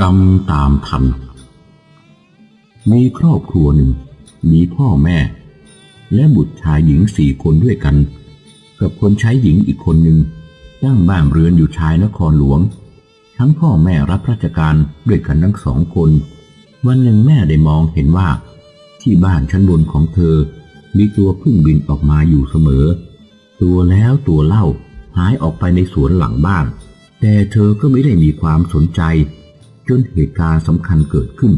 กรรมตามทัน มีครอบครัวหนึ่ง มีพ่อแม่ และบุตรชายหญิงสี่คนด้วยกัน กับคนใช้หญิงอีกคนหนึ่งตั้งบ้านเรือนอยู่ชายนครหลวง ทั้งพ่อแม่รับราชการด้วยกันทั้งสองคน วันหนึ่งแม่ได้มองเห็นว่า ที่บ้านชั้นบนของเธอ มีตัวพึ่งบินออกมาอยู่เสมอ ตัวแล้วตัวเล่าหายออกไปในสวนหลังบ้าน แต่เธอก็ไม่ได้มีความสนใจ จนเหตุการณ์สำคัญเกิดขึ้น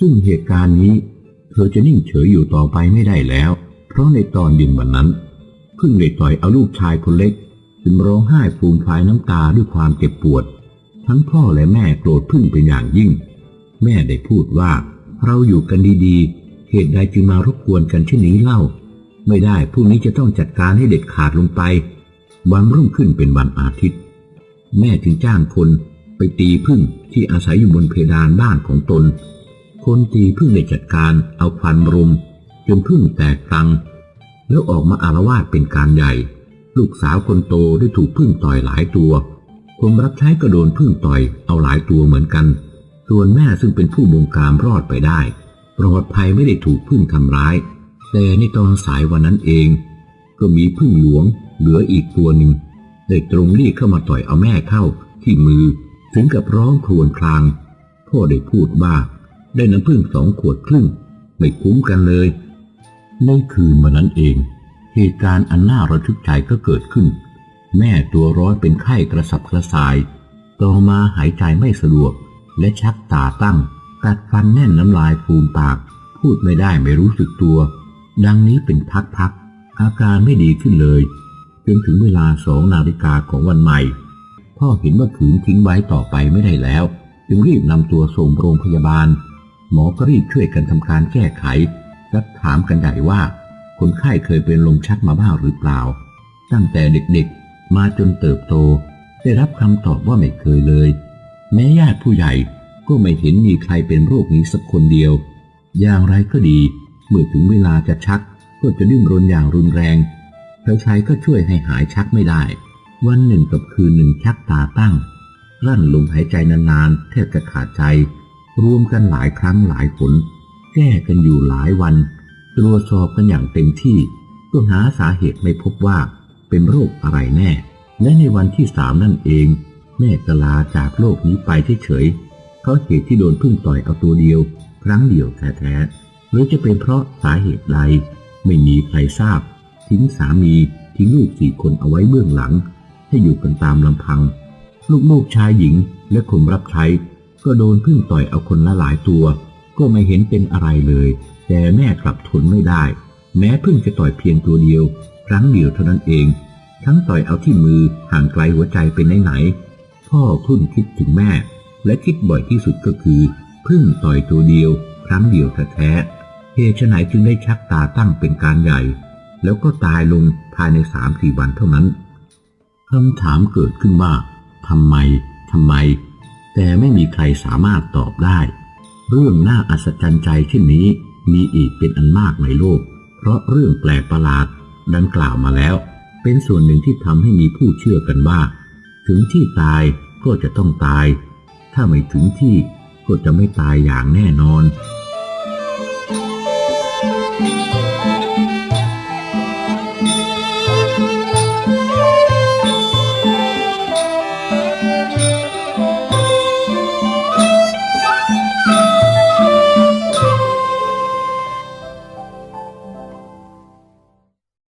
ซึ่งเหตุการณ์นี้เธอจะนิ่งเฉยอยู่ต่อไปไม่ได้แล้ว เพราะในตอนเย็นวันนั้นพึ่งได้ต่อยเอาลูกชายคนเล็กจึงร้องไห้ฟูมฟายน้ำตาด้วยความเจ็บปวด ทั้งพ่อและแม่โกรธพึ่งเป็นอย่างยิ่ง แม่ได้พูดว่า เราอยู่กันดีๆ เหตุใดจึงมารบกวนกันเช่นนี้เล่า ไม่ได้พรุ่งนี้จะต้องจัดการให้เด็ดขาดลงไป วันรุ่งขึ้นเป็นวันอาทิตย์ แม่จึงจ้างคน ไปตีพึ่งที่อาศัยอยู่บนเพดานบ้านของตน คนตีพึ่งได้จัดการเอาควันรุม จนพึ่งแตกตัง แล้วออกมาอารวาสเป็นการใหญ่ ลูกสาวคนโตได้ถูกพึ่งต่อยหลายตัวคนรับใช้ก็โดนพึ่งต่อยเอาหลายตัวเหมือนกัน ส่วนแม่ซึ่งเป็นผู้บงการรอดไปได้ ปลอดภัยไม่ได้ถูกพึ่งทำร้าย แต่ในตอนสายวันนั้นเอง ก็มีพึ่งหลวงเหลืออีกตัวหนึ่งได้ตรงรีเข้ามาต่อยเอาแม่เข้าที่มือ ถึงกับร้องครวญคราง พ่อได้พูดว่าได้น้ำพึ่งสองขวดครึ่ง ไม่คุ้มกันเลย ในคืนวันนั้นเอง เหตุการณ์อันน่าระทึกใจก็เกิดขึ้น แม่ตัวร้อนเป็นไข้กระสับกระส่าย ต่อมาหายใจไม่สะดวก และชักตาตั้งกัดฟันแน่นน้ำลายฟูมปาก พูดไม่ได้ไม่รู้สึกตัว ดังนี้เป็นพักๆอาการไม่ดีขึ้นเลยจนถึงเวลาสองนาฬิกาของวันใหม่ พ่อเห็นว่าขืนทิ้งไว้ต่อไปไม่ได้แล้ว จึงรีบนำตัวส่งโรงพยาบาล หมอก็รีบช่วยกันทำการแก้ไขและถามกันใหญ่ว่า คนไข้เคยเป็นลมชักมาบ้างหรือเปล่า ตั้งแต่เด็กๆมาจนเติบโต ได้รับคำตอบว่าไม่เคยเลย แม้ญาติผู้ใหญ่ก็ไม่เห็นมีใครเป็นโรคนี้สักคนเดียว อย่างไรก็ดี เมื่อถึงเวลาจะชักก็จะดิ้นรนอย่างรุนแรงใครๆก็ช่วยให้หายชักไม่ได้ วันหนึ่งกับคืนหนึ่งชักตาตั้งรั่นลมหายใจนานๆแทบจะขาดใจ รวมกันหลายครั้งหลายผล แก้กันอยู่หลายวัน ตรวจสอบกันอย่างเต็มที่ก็หาสาเหตุไม่พบว่าเป็นโรคอะไรแน่ และในวันที่สามนั่นเอง แม่กลาจากโลกนี้ไปเฉยๆเพราเหตุที่โดนพึ่งต่อยเอาตัวเดียว ครั้งเดียวแท้ๆหรือจะเป็นเพราะสาเหตุใด ไม่มีใครทราบ ทิ้งสามีทิ้งลูกสี่คนเอาไว้เบื้องหลัง ให้อยู่กันตามลำพัง ลูกๆชายหญิงและคนรับใช้ก็โดนพึ่งต่อยเอาคนละหลายตัว ก็ไม่เห็นเป็นอะไรเลย แต่แม่กลับทนไม่ได้ แม้พึ่งจะต่อยเพียงตัวเดียว ครั้งเดียวเท่านั้นเอง ทั้งต่อยเอาที่มือห่างไกลหัวใจเป็นไหนๆพ่อพึ่งคิดถึงแม่ และคิดบ่อยที่สุดก็คือ พึ่งต่อยตัวเดียว ครั้งเดียวแท้ๆเหตุไฉนจึงได้ชักตาตั้งเป็นการใหญ่ แล้วก็ตายลงภายในสามสี่วันเท่านั้น คำถามเกิดขึ้นว่าทำไมทำไม แต่ไม่มีใครสามารถตอบได้ เรื่องน่าอัศจรรย์ใจเช่นนี้มีอีกเป็นอันมากในโลก เพราะเรื่องแปลกประหลาดดังกล่าวมาแล้ว เป็นส่วนหนึ่งที่ทำให้มีผู้เชื่อกันว่า ถึงที่ตายก็จะต้องตาย ถ้าไม่ถึงที่ก็จะไม่ตายอย่างแน่นอน「